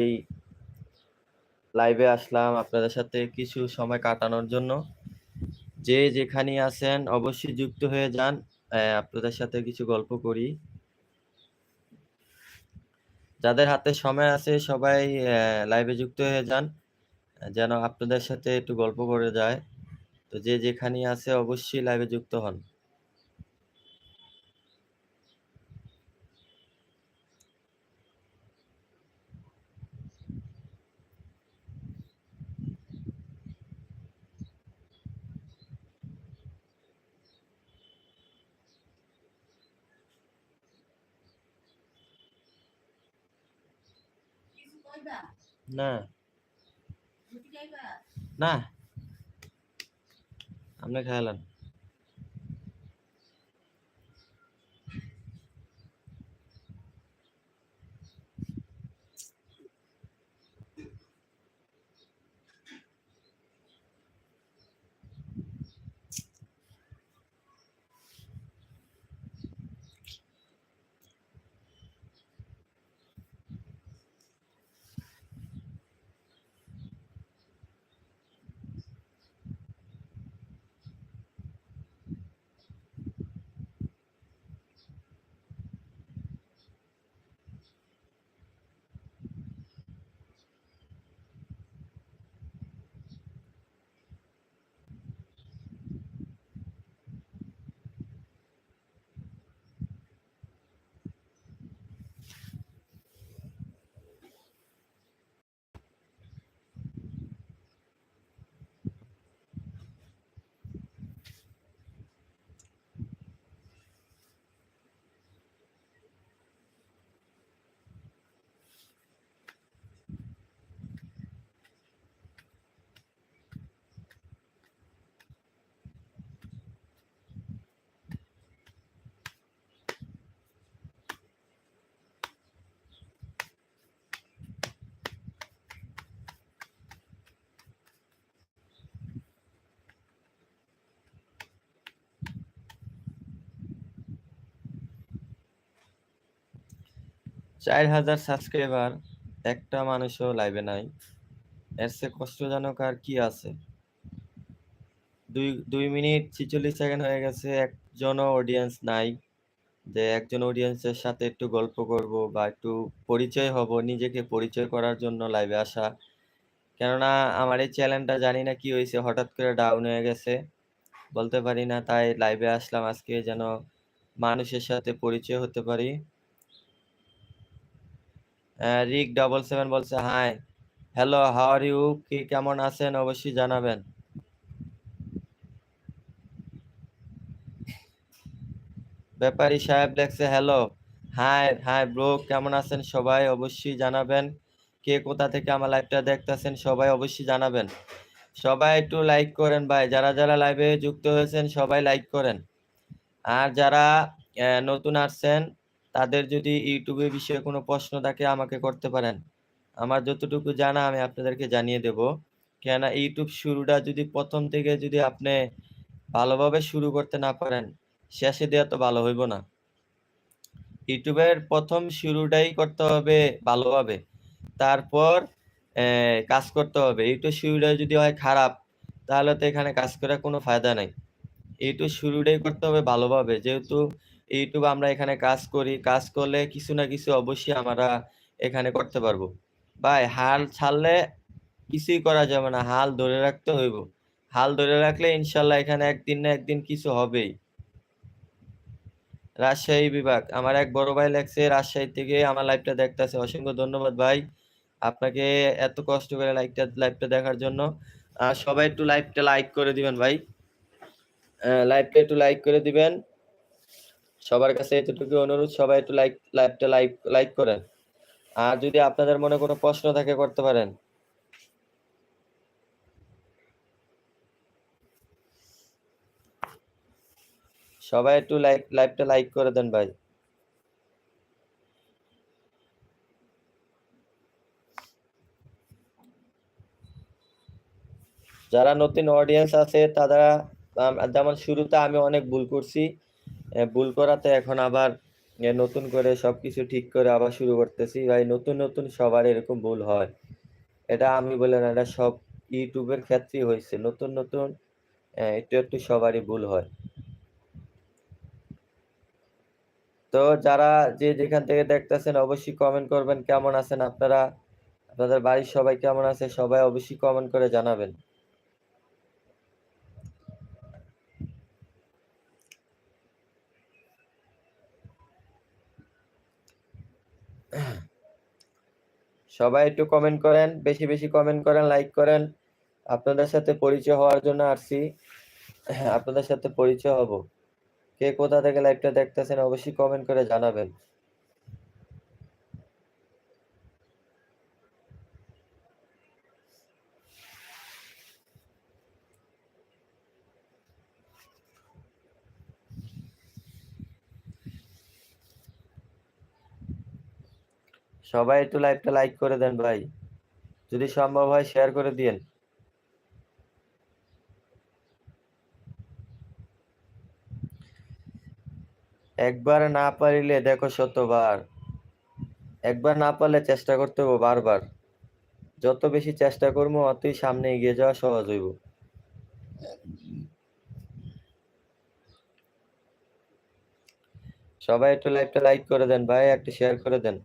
এই লাইভে আসলাম আপনাদের সাথে কিছু সময় কাটানোর জন্য। যে যেখানে আছেন অবশ্যই যুক্ত হয়ে যান আপনাদের সাথে কিছু গল্প করি। যাদের হাতে সময় আছে সবাই লাইভে যুক্ত হয়ে যান, যেন আপনাদের সাথে একটু গল্প করে যায়। তো যে যেখানে আছে অবশ্যই লাইভে যুক্ত হন। না। না। আপনি খেয়ালেন চার হাজার সাবস্ক্রাইবার একটা মানুষও লাইভে নাই। এর চেয়ে কষ্টজনক আর কি আছে? দুই দুই মিনিট ছিচল্লিশ সেকেন্ড হয়ে গেছে, একজনও অডিয়েন্স নাই। যে একজন অডিয়েন্সের সাথে একটু গল্প করব বা একটু পরিচয় হব, নিজেকে পরিচয় করার জন্য লাইভে আসা। কেননা আমার এই চ্যানেলটা জানি না কি হয়েছে, হঠাৎ করে ডাউন হয়ে গেছে। বলতে পারি না, তাই লাইভে আসলাম আজকে যেন মানুষের সাথে পরিচয় হতে পারি। রিক ডাবল সেভেন বলছে hi hello how are you কি, কেমন আছেন? অবশ্যই জানাবেন। ব্যাপারী সাহেব দেখছে হ্যালো হাই হাই ব্রো কেমন আছেন সবাই? অবশ্যই জানাবেন। কে, কোথা থেকে আমার লাইভটা দেখতেছেন সবাই অবশ্যই জানাবেন। সবাই একটু লাইক করেন ভাই, যারা যারা লাইভে যুক্ত হয়েছেন সবাই লাইক করেন। আর যারা নতুন আসছেন তাদের যদি ইউটিউবে বিষয়ে কোনো প্রশ্ন থাকে, আমাকে করতে পারেন। আমার যতটুকু জানা, আমি আপনাদেরকে জানিয়ে দেব। কেননা, ইউটিউব শুরুটা যদি প্রথম থেকে যদি আপনি ভালোভাবে শুরু করতে না পারেন, শেষে দেওয়া তো ভালো হইব না। ইউটিউবের প্রথম শুরুটাই করতে হবে ভালোভাবে। তারপর কাজ করতে হবে। ইউটিউব শুরুটা যদি হয় খারাপ, তাহলে তো এখানে কাজ করার কোনো ফায়দা নাই। ইউটিউব শুরুটাই করতে হবে ভালোভাবে। যেহেতু ইউটিউব আমরা এখানে কাজ করি। কাজ করলে কিছু না কিছু অবশ্যই আমরা এখানে করতে পারব। ভাই, হাল ছাড়লে কিছুই করা যাবে না। হাল ধরে রাখতে হইব। হাল ধরে রাখলে ইনশাল্লাহ এখানে একদিন না একদিন কিছু হবেই। রাজশাহী বিভাগ। আমার এক বড় ভাই লেখছে, রাজশাহী থেকে আমার লাইভটা দেখতেছে। অসংখ্য ধন্যবাদ ভাই। আপনাকে এত কষ্ট করে লাইভটা লাইভটা দেখার জন্য। সবাই একটু লাইভটা লাইক করে দিবেন ভাই। লাইভটা একটু লাইক করে দিবেন। সবার কাছে এতটুকু অনুরোধ, সবাই একটু লাইক লাইভটা লাইক লাইক করেন। আর যদি আপনাদের মনে কোনো প্রশ্ন থাকে, করতে পারেন। সবাই একটু লাইক লাইভটা লাইক করে দেন ভাই। যারা নতুন অডিয়েন্স আছে, তারা যেমন শুরুতে আমি অনেক ভুল করছি ভুল করাতে এখন আবার নতুন করে সবকিছু ঠিক করে আবার শুরু করতেছি। ভাই, নতুন নতুন সবার এরকম ভুল হয়। এটা আমি বলে না, এটা সব ইউটিউবের ক্ষেত্রেই হয়েছে। নতুন নতুন একটু একটু সবারই ভুল হয়। তো যারা যে যেখান থেকে দেখতেছেন, অবশ্যই কমেন্ট করবেন কেমন আছেন আপনারা? আপনাদের বাড়ির সবাই কেমন আছে? সবাই অবশ্যই কমেন্ট করে জানাবেন। সবাই একটু কমেন্ট করেন, বেশি বেশি কমেন্ট করেন লাইক করেন। আপনাদের সাথে পরিচয় হওয়ার জন্য আসছি। আপনাদের সাথে পরিচয় হব। কে কোথা থেকে লাইভটা দেখতেছেন অবশ্যই কমেন্ট করে জানাবেন। সবাই একটু লাইভটা লাইক করে দেন ভাই। যদি সম্ভব হয় শেয়ার করে দিন একবার না পারিলে, দেখো শতবার একবার না পারলে চেষ্টা করতে হবে বারবার। যত বেশি চেষ্টা করব, অতই সামনে এগিয়ে যাওয়া সহজ হইব। সবাই একটু লাইভটা লাইক করে দেন ভাই, একটু শেয়ার করে দেন।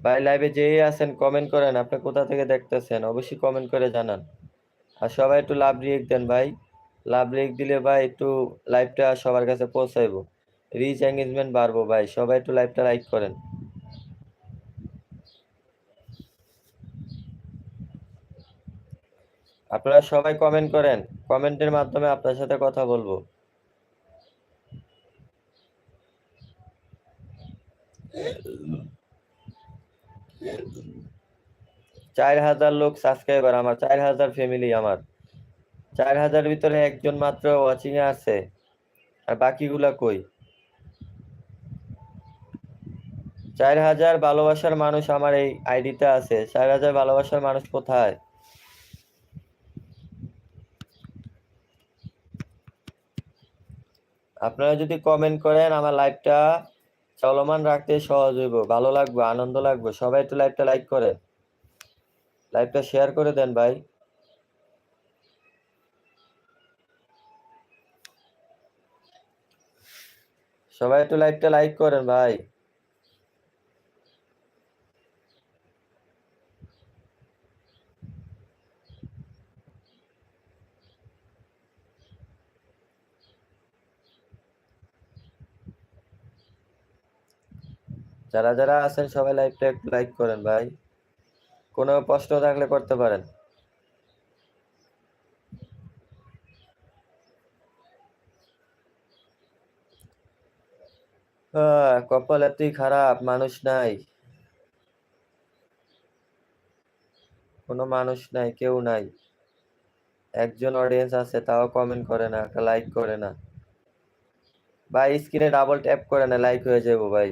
ভাই লাইভে যেই আছেন কমেন্ট করেন, আপনি কোথা থেকে দেখতেছেন? অবশ্যই কমেন্ট করে জানান। আর সবাই একটু লাভ রিয়েক্ট দেন ভাই। লাভ রিয়েক্ট দিলে ভাই একটু লাইভটা সবার কাছে পৌঁছাইবো। রিচ এঙ্গেজমেন্ট বাড়বো ভাই। সবাই একটু লাইভটা লাইক করেন। আপনারা সবাই কমেন্ট করেন। কমেন্টের মাধ্যমে আপনার সাথে কথা বলব। চার হাজার লোক সাবস্ক্রাইবার আমার, চার হাজার ফ্যামিলি আমার। চার হাজার ভিতরে একজন মাত্র ওয়াচিং এ আছে। আর বাকিগুলা কই? চার হাজার ভালোবাসার মানুষ আমার এই আইডিতে আছে। চার হাজার ভালোবাসার মানুষ কোথায়? আপনারা যদি কমেন্ট করেন, আমার লাইভটা চলমান রাখতে সহজ হইব। ভালো লাগবে, আনন্দ লাগবে। সবাই একটু লাইভটা লাইক করেন। লাইভটা শেয়ার করে দেন ভাই। সবাই একটু লাইভটা লাইক করেন ভাই। যারা যারা আছেন সবাই লাইভটা একটু লাইক করেন ভাই। কোনো প্রশ্ন থাকলে করতে পারেন। কপাল এতই খারাপ, মানুষ নাই। কোনো মানুষ নাই, কেউ নাই। একজন অডিয়েন্স আছে, তাও কমেন্ট করে না, একটা লাইক করে না। ভাই স্ক্রিনে ডাবল ট্যাপ করে না লাইক হয়ে যাব ভাই।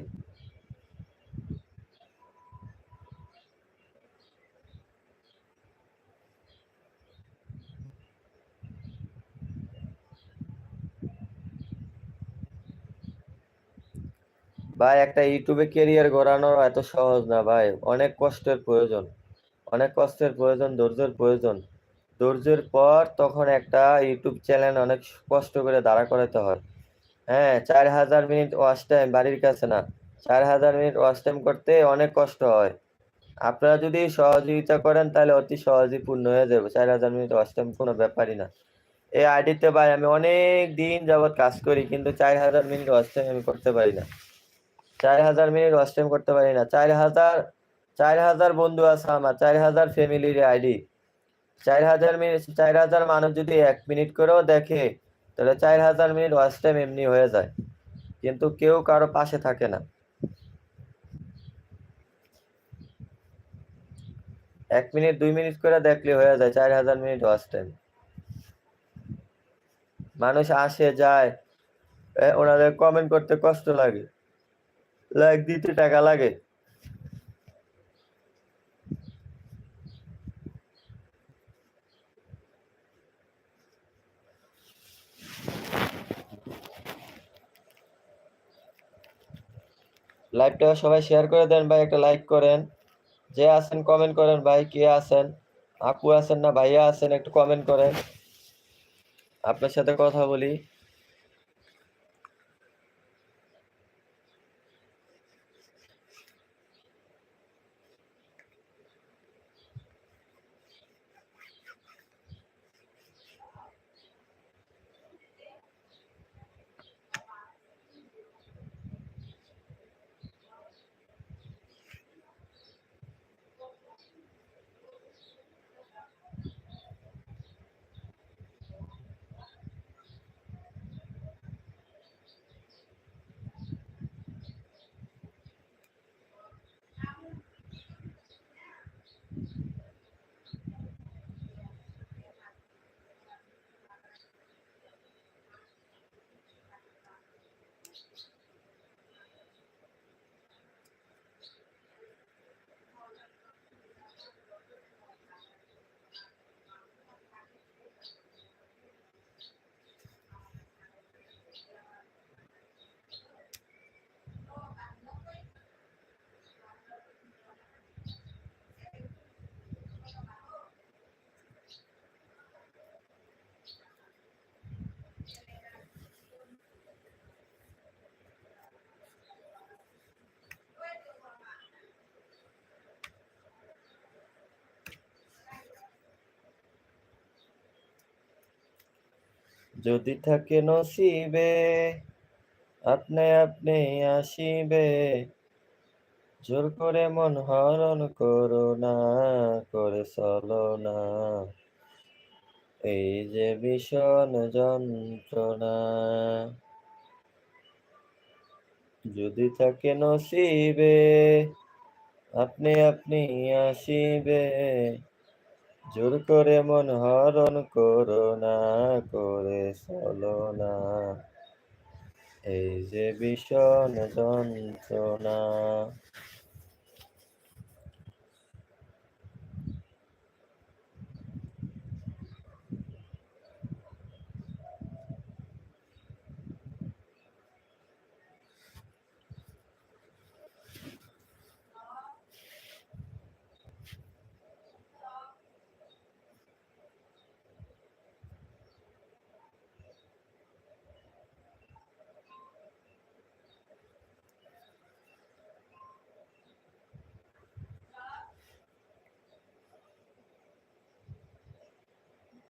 ভাই, একটা ইউটিউবে ক্যারিয়ার গড়ানো এত সহজ না ভাই। অনেক কষ্টের প্রয়োজন। অনেক কষ্টের প্রয়োজন, ধৈর্যের প্রয়োজন। ধৈর্যের পর তখন একটা ইউটিউব চ্যানেল অনেক কষ্ট করে দাঁড়া করাতে হয়। হ্যাঁ চার হাজার মিনিট ওয়াচ টাইম বাড়ির কাছে না। চার হাজার মিনিট ওয়াচ টাইম করতে অনেক কষ্ট হয়। আপনারা যদি সহযোগিতা করেন তাহলে অতি সহজেই পূর্ণ হয়ে যাবে। চার হাজার মিনিট ওয়াচ টাইম কোনো ব্যাপারই না। এই আইডিতে ভাই, আমি অনেক দিন যাবৎ কাজ করি, কিন্তু চার হাজার মিনিট ওয়াচ টাইম আমি করতে পারি না। চার হাজার মিনিট ওয়াচ টাইম করতে পারি না। চার হাজার চার হাজার বন্ধু আছে আমার, চার হাজার ফ্যামিলির আইডি চার হাজার মিনিট, চার হাজার মানুষ যদি এক মিনিট করেও দেখে, তাহলে চার হাজার মিনিট ওয়াচ টাইম এমনি হয়ে যায়। কিন্তু কেউ কারও পাশে থাকে না। এক মিনিট, দুই মিনিট করে দেখলে হয়ে যায় চার হাজার মিনিট ওয়াচ টাইম মানুষ আসে, যায় ওনাদের কমেন্ট করতে কষ্ট লাগে। লাইক দিতে টাকা লাগে। লাইভটা সবাই শেয়ার করে দেন ভাই, একটা লাইক করেন। যে আছেন কমেন্ট করেন ভাই, কে আছেন, আপু আছেন না, ভাইয়া আছেন, একটু কমেন্ট করেন। আপনার সাথে কথা বলি। যদি থাকে নসিবে, আপনি আপনি আসিবে। জোর করে মন হরণ করো না, করে চলো না। এই যে ভীষণ যন্ত্রণা। যদি থাকে নসিবে, আপনি আপনি আসিবে। জোর করে মন হরণ করো না করে চলো না। এই যে ভীষণ যন্ত্রণা